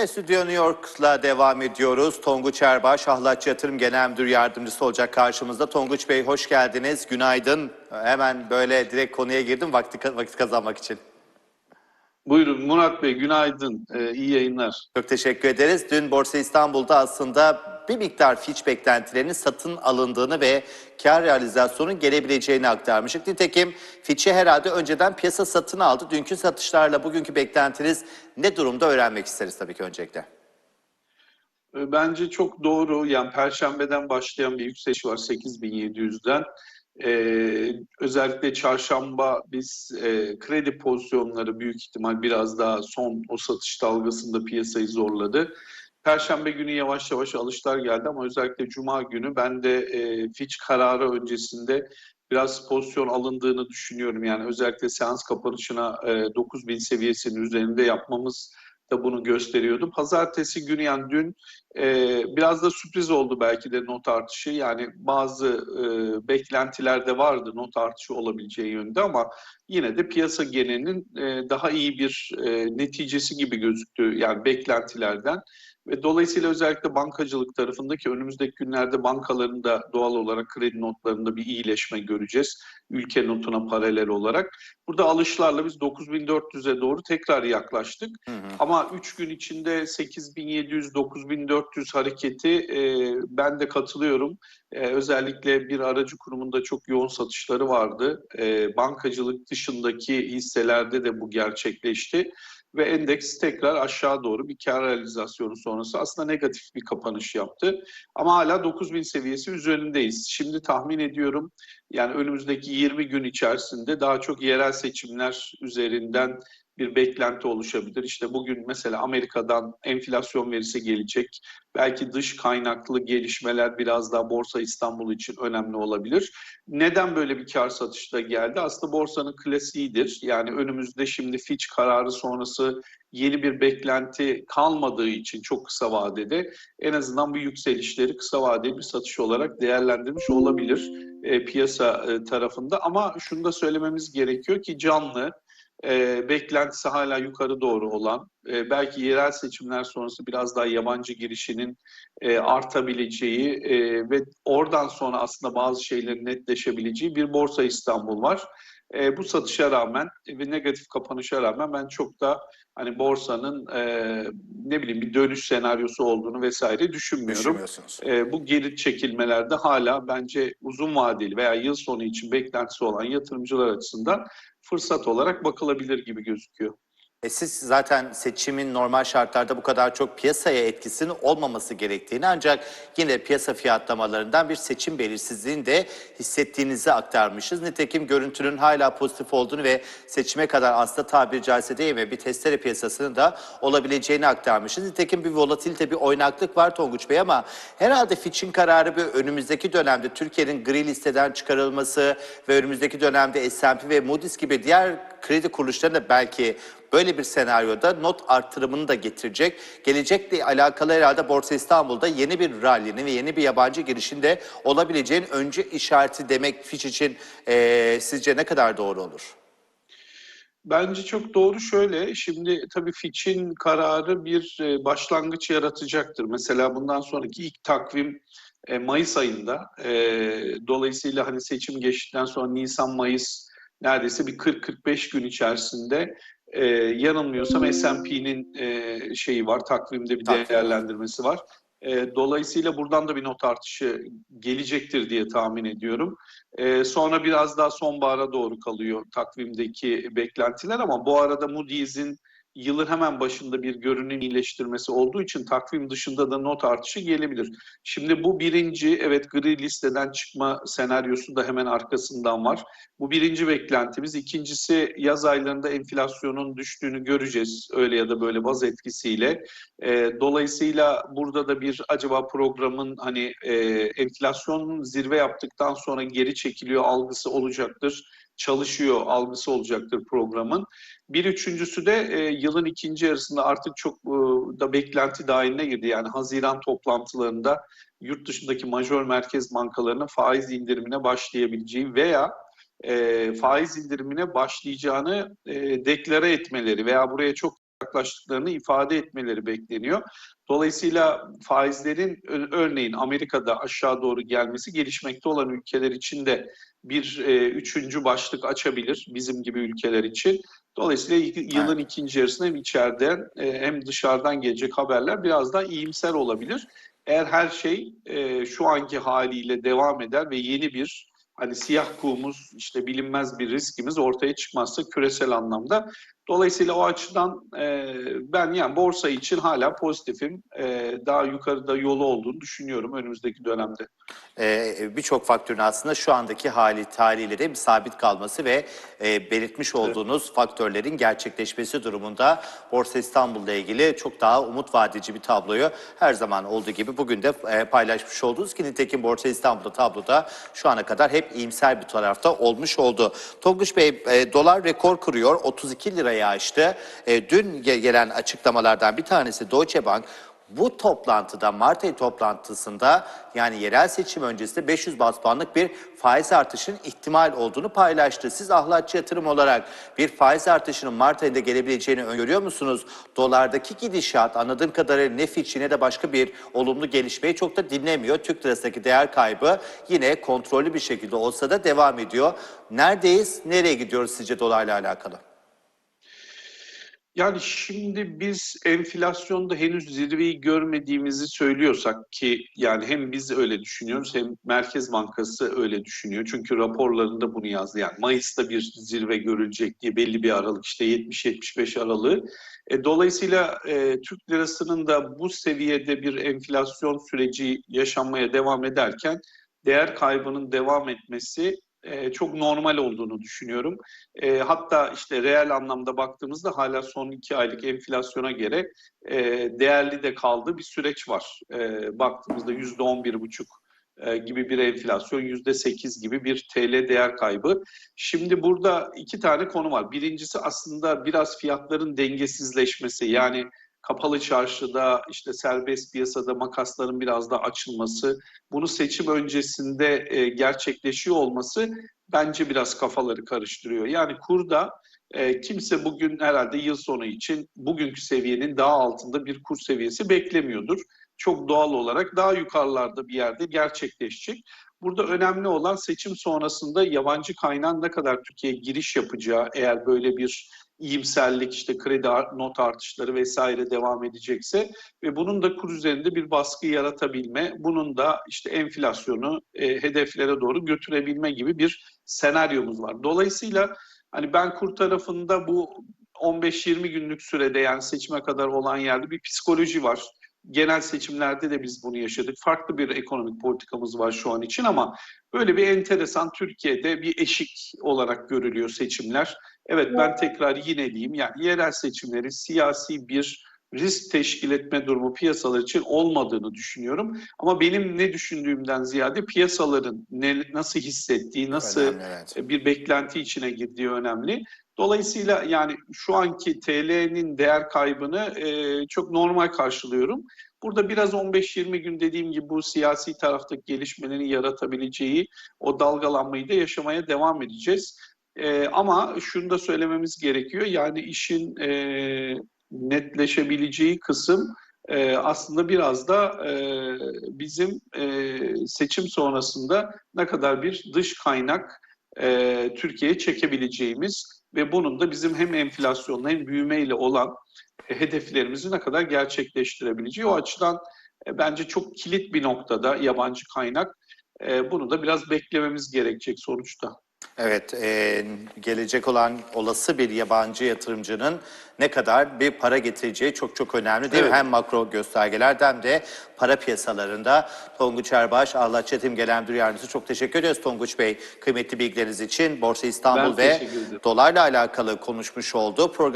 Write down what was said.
E, Stüdyo New York'la devam ediyoruz. Tonguç Erbaş, Ahlatçı Yatırım Genel Müdür Yardımcısı olacak karşımızda. Tonguç Bey hoş geldiniz, günaydın. Hemen böyle direkt konuya girdim vakti, vakit kazanmak için. Buyurun Murat Bey, günaydın. Ee, iyi yayınlar. Çok teşekkür ederiz. Dün Borsa İstanbul'da aslında bir miktar Fitch beklentilerinin satın alındığını ve kar realizasyonun gelebileceğini aktarmıştık. Nitekim Fitch'i herhalde önceden piyasa satın aldı. Dünkü satışlarla bugünkü beklentiniz ne durumda öğrenmek isteriz tabii ki öncelikle. Ee, Bence çok doğru. Yani Perşembeden başlayan bir yükseliş var 8700'den. Ee, özellikle çarşamba biz e, kredi pozisyonları büyük ihtimal biraz daha son o satış dalgasında piyasayı zorladı. Perşembe günü yavaş yavaş alışlar geldi ama özellikle Cuma günü ben de e, Fitch kararı öncesinde biraz pozisyon alındığını düşünüyorum. Yani özellikle seans kapanışına e, 9000 seviyesinin üzerinde yapmamız da bunu gösteriyordu. Pazartesi günü yani dün e, biraz da sürpriz oldu belki de not artışı. Yani bazı e, beklentilerde vardı not artışı olabileceği yönde ama yine de piyasa genelinin e, daha iyi bir e, neticesi gibi gözüktü yani beklentilerden. Ve dolayısıyla özellikle bankacılık tarafındaki önümüzdeki günlerde bankaların da doğal olarak kredi notlarında bir iyileşme göreceğiz. Ülke notuna paralel olarak. Burada alışlarla biz 9400'e doğru tekrar yaklaştık. Hı hı. Ama 3 gün içinde 8700-9400 hareketi e, ben de katılıyorum. E, özellikle bir aracı kurumunda çok yoğun satışları vardı. E, bankacılık dışındaki hisselerde de bu gerçekleşti. Ve endeks tekrar aşağı doğru bir kar realizasyonu sonrası aslında negatif bir kapanış yaptı. Ama hala 9000 seviyesi üzerindeyiz. Şimdi tahmin ediyorum yani önümüzdeki 20 gün içerisinde daha çok yerel seçimler üzerinden bir beklenti oluşabilir. İşte bugün mesela Amerika'dan enflasyon verisi gelecek. Belki dış kaynaklı gelişmeler biraz daha Borsa İstanbul için önemli olabilir. Neden böyle bir kar satışı da geldi? Aslında borsanın klasiğidir. Yani önümüzde şimdi Fitch kararı sonrası yeni bir beklenti kalmadığı için çok kısa vadede en azından bu yükselişleri kısa vadeli bir satış olarak değerlendirmiş olabilir e, piyasa e, tarafında. Ama şunu da söylememiz gerekiyor ki canlı e, beklentisi hala yukarı doğru olan, e, belki yerel seçimler sonrası biraz daha yabancı girişinin e, artabileceği e, ve oradan sonra aslında bazı şeylerin netleşebileceği bir Borsa İstanbul var. E, bu satışa rağmen ve negatif kapanışa rağmen ben çok da hani borsanın e, ne bileyim bir dönüş senaryosu olduğunu vesaire düşünmüyorum. E, bu geri çekilmelerde hala bence uzun vadeli veya yıl sonu için beklentisi olan yatırımcılar açısından fırsat olarak bakılabilir gibi gözüküyor. E siz zaten seçimin normal şartlarda bu kadar çok piyasaya etkisinin olmaması gerektiğini ancak yine piyasa fiyatlamalarından bir seçim belirsizliğini de hissettiğinizi aktarmışız. Nitekim görüntünün hala pozitif olduğunu ve seçime kadar aslında tabiri caizse değil mi bir testere piyasasının da olabileceğini aktarmışız. Nitekim bir volatilite, bir oynaklık var Tonguç Bey ama herhalde Fitch'in kararı bir önümüzdeki dönemde Türkiye'nin gri listeden çıkarılması ve önümüzdeki dönemde S&P ve Moody's gibi diğer kredi kuruluşlarının da belki böyle bir senaryoda not artırımını da getirecek. Gelecekle alakalı herhalde Borsa İstanbul'da yeni bir rally'nin ve yeni bir yabancı girişin de olabileceğin önce işareti demek Fitch için eee, sizce ne kadar doğru olur? Bence çok doğru şöyle, şimdi tabii Fitch'in kararı bir e, başlangıç yaratacaktır. Mesela bundan sonraki ilk takvim e, Mayıs ayında. E, dolayısıyla hani seçim geçtikten sonra Nisan-Mayıs neredeyse bir 40-45 gün içerisinde e, yanılmıyorsam S&P'nin e, şeyi var, takvimde bir Takvim. değerlendirmesi var. E, dolayısıyla buradan da bir not artışı gelecektir diye tahmin ediyorum. E, sonra biraz daha sonbahara doğru kalıyor takvimdeki beklentiler ama bu arada Moody's'in yılın hemen başında bir görünüm iyileştirmesi olduğu için takvim dışında da not artışı gelebilir. Şimdi bu birinci, evet gri listeden çıkma senaryosu da hemen arkasından var. Bu birinci beklentimiz. İkincisi yaz aylarında enflasyonun düştüğünü göreceğiz öyle ya da böyle baz etkisiyle. E, dolayısıyla burada da bir acaba programın hani e, enflasyon zirve yaptıktan sonra geri çekiliyor algısı olacaktır. Çalışıyor algısı olacaktır programın. Bir üçüncüsü de e, yılın ikinci yarısında artık çok e, da beklenti dahiline girdi. Yani Haziran toplantılarında yurt dışındaki majör merkez bankalarının faiz indirimine başlayabileceği veya e, faiz indirimine başlayacağını e, deklare etmeleri veya buraya çok yaklaştıklarını ifade etmeleri bekleniyor. Dolayısıyla faizlerin örneğin Amerika'da aşağı doğru gelmesi gelişmekte olan ülkeler için de bir e, üçüncü başlık açabilir bizim gibi ülkeler için. Dolayısıyla yılın ikinci yarısında hem içeriden e, hem dışarıdan gelecek haberler biraz daha iyimser olabilir. Eğer her şey e, şu anki haliyle devam eder ve yeni bir hani siyah kuğumuz işte bilinmez bir riskimiz ortaya çıkmazsa küresel anlamda. Dolayısıyla o açıdan e, ben yani borsa için hala pozitifim. E, daha yukarıda yolu olduğunu düşünüyorum önümüzdeki dönemde. Ee, Birçok faktörün aslında şu andaki hali haliyle sabit kalması ve e, belirtmiş olduğunuz faktörlerin gerçekleşmesi durumunda Borsa İstanbul'la ilgili çok daha umut vadeci bir tabloyu her zaman olduğu gibi bugün de e, paylaşmış oldunuz ki nitekim Borsa İstanbul'da tabloda şu ana kadar hep iyimser bir tarafta olmuş oldu. Tonguç Bey e, dolar rekor kırıyor 32 liraya aştı. E, dün ge- gelen açıklamalardan bir tanesi Deutsche Bank bu toplantıda, Mart ayı toplantısında yani yerel seçim öncesinde 500 bas puanlık bir faiz artışının ihtimal olduğunu paylaştı. Siz ahlatçı yatırım olarak bir faiz artışının Mart ayında gelebileceğini öngörüyor musunuz? Dolardaki gidişat anladığım kadarıyla ne Fitch'i ne de başka bir olumlu gelişmeyi çok da dinlemiyor. Türk lirasındaki değer kaybı yine kontrollü bir şekilde olsa da devam ediyor. Neredeyiz, nereye gidiyoruz sizce dolarla alakalı? Yani şimdi biz enflasyonda henüz zirveyi görmediğimizi söylüyorsak ki yani hem biz öyle düşünüyoruz hem Merkez Bankası öyle düşünüyor. Çünkü raporlarında bunu yazdı. Yani Mayıs'ta bir zirve görülecek diye belli bir aralık işte 70-75 aralığı. E, dolayısıyla e, Türk lirasının da bu seviyede bir enflasyon süreci yaşanmaya devam ederken değer kaybının devam etmesi e, çok normal olduğunu düşünüyorum. E, hatta işte reel anlamda baktığımızda hala son iki aylık enflasyona göre e, değerli de kaldığı bir süreç var. E, baktığımızda yüzde on bir buçuk e, gibi bir enflasyon, yüzde sekiz gibi bir TL değer kaybı. Şimdi burada iki tane konu var. Birincisi aslında biraz fiyatların dengesizleşmesi. Yani kapalı çarşıda işte serbest piyasada makasların biraz daha açılması, bunu seçim öncesinde e, gerçekleşiyor olması bence biraz kafaları karıştırıyor. Yani kurda e, kimse bugün herhalde yıl sonu için bugünkü seviyenin daha altında bir kur seviyesi beklemiyordur. Çok doğal olarak daha yukarılarda bir yerde gerçekleşecek. Burada önemli olan seçim sonrasında yabancı kaynağın ne kadar Türkiye'ye giriş yapacağı eğer böyle bir iyimserlik işte kredi not artışları vesaire devam edecekse ve bunun da kur üzerinde bir baskı yaratabilme, bunun da işte enflasyonu e, hedeflere doğru götürebilme gibi bir senaryomuz var. Dolayısıyla hani ben kur tarafında bu 15-20 günlük sürede yani seçime kadar olan yerde bir psikoloji var. Genel seçimlerde de biz bunu yaşadık. Farklı bir ekonomik politikamız var şu an için ama böyle bir enteresan Türkiye'de bir eşik olarak görülüyor seçimler. Evet ben tekrar yine diyeyim yani yerel seçimleri siyasi bir risk teşkil etme durumu piyasalar için olmadığını düşünüyorum. Ama benim ne düşündüğümden ziyade piyasaların ne, nasıl hissettiği, nasıl Önemli, evet. bir beklenti içine girdiği önemli. Dolayısıyla yani şu anki TL'nin değer kaybını e, çok normal karşılıyorum. Burada biraz 15-20 gün dediğim gibi bu siyasi taraftaki gelişmelerin yaratabileceği o dalgalanmayı da yaşamaya devam edeceğiz. E, ama şunu da söylememiz gerekiyor. Yani işin e, netleşebileceği kısım e, aslında biraz da e, bizim e, seçim sonrasında ne kadar bir dış kaynak e, Türkiye'ye çekebileceğimiz ve bunun da bizim hem enflasyonla hem büyümeyle olan e, hedeflerimizi ne kadar gerçekleştirebileceği. O açıdan e, bence çok kilit bir noktada yabancı kaynak. E, bunu da biraz beklememiz gerekecek sonuçta. Evet, e, gelecek olan olası bir yabancı yatırımcının ne kadar bir para getireceği çok çok önemli değil mi? Evet. Hem makro göstergelerde hem de para piyasalarında. Tonguç Erbaş, Allah Çetim Genel Müdür Yardımcısı çok teşekkür ediyoruz Tonguç Bey. Kıymetli bilgileriniz için Borsa İstanbul Ben ve dolarla alakalı konuşmuş oldu. Program